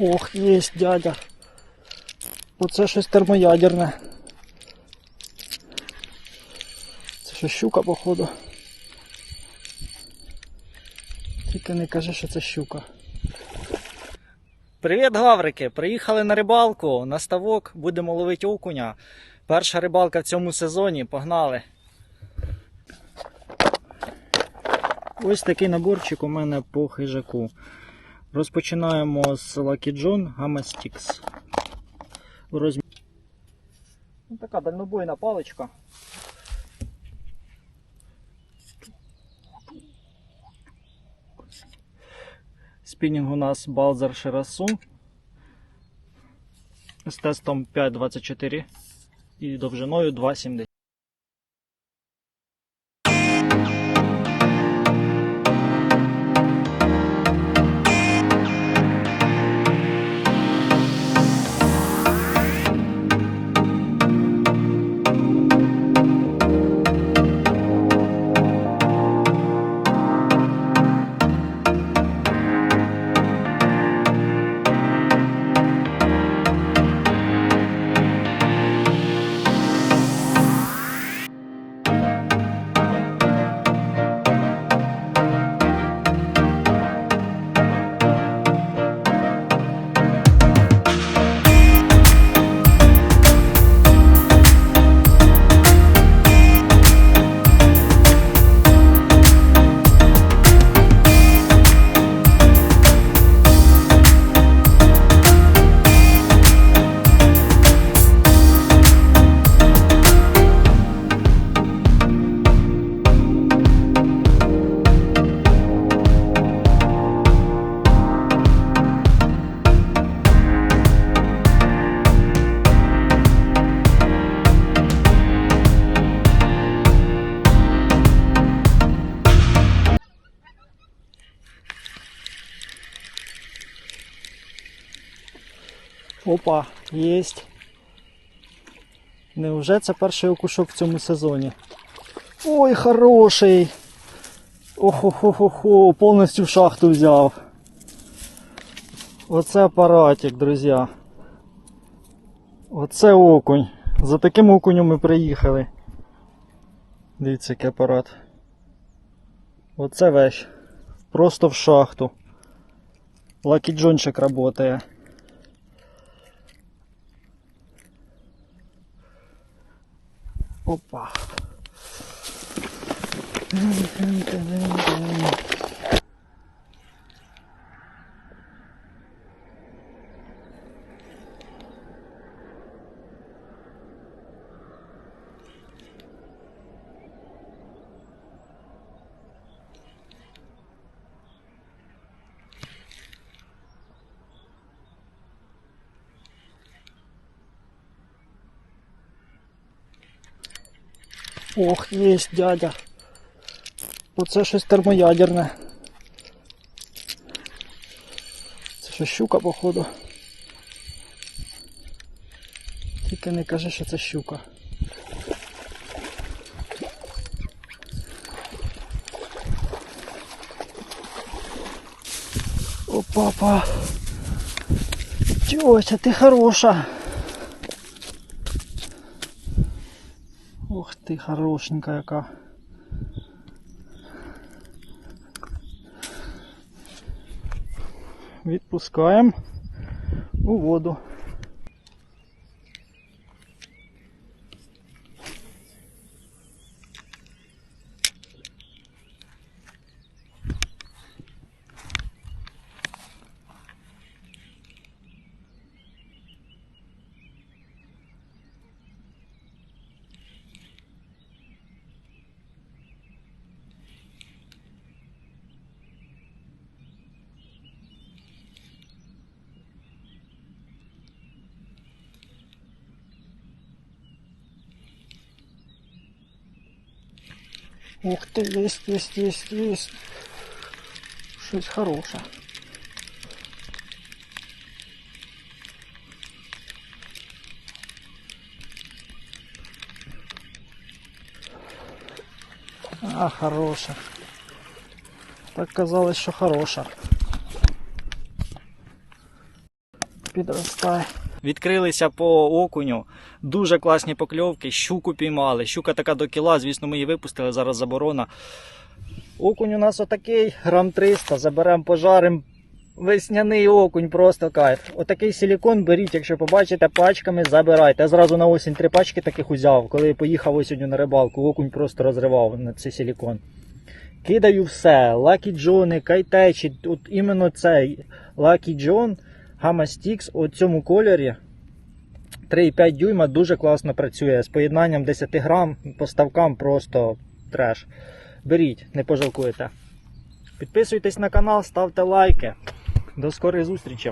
Ох, єсть дядя. Оце щось термоядерне. Це що щука, походу. Тільки не кажи, що це щука. Привіт, гаврики! Приїхали на рибалку, на ставок, будемо ловити окуня. Перша рибалка в цьому сезоні, погнали. Ось такий наборчик у мене по хижаку. Розпочинаємо з Lucky John Gamma Sticks. Розмі... Ну, така дальнобойна паличка. Спінінг у нас Balzer Shirasu з тестом 5.24 і довжиною 2,70. Опа, єсть. Невже це перший окушок в цьому сезоні? Ой, хороший! Охо-хо-хо-хо, повністю в шахту взяв. Оце апаратик, друзі. Оце окунь. За таким окунем ми приїхали. Дивіться, який апарат. Оце вещь. Просто в шахту. Лакі Джончик работає. Опа. Ох, єсть дядя. Оце щось термоядерне. Це що щука, походу. Тільки не кажи, що це щука. Опа-па. Тьося, ти хороша. Ти, хорошенька яка. Відпускаємо у воду. Ух ты, есть, есть, есть, есть. Щось хороше. А, хороша. Так казалось, що хороша. підростає. Відкрилися по окуню. Дуже класні покльовки. Щуку піймали. Щука така до кіла, звісно, ми її випустили, зараз заборона. Окунь у нас отакий, грам 300, заберемо, пожарим. Весняний окунь, просто кайф. Отакий силікон беріть, якщо побачите, пачками забирайте. Я зразу на осінь три пачки таких узяв. Коли поїхав осінню на рибалку, окунь просто розривав на цей силікон. Кидаю все. Lucky Джони, кайтечі. От іменно цей Lucky John Gamma Stix у цьому кольорі 3,5 дюйма дуже класно працює. З поєднанням 10 грам поставкам просто треш. Беріть, не пожалкуєте. Підписуйтесь на канал, ставте лайки. До скорих зустрічей.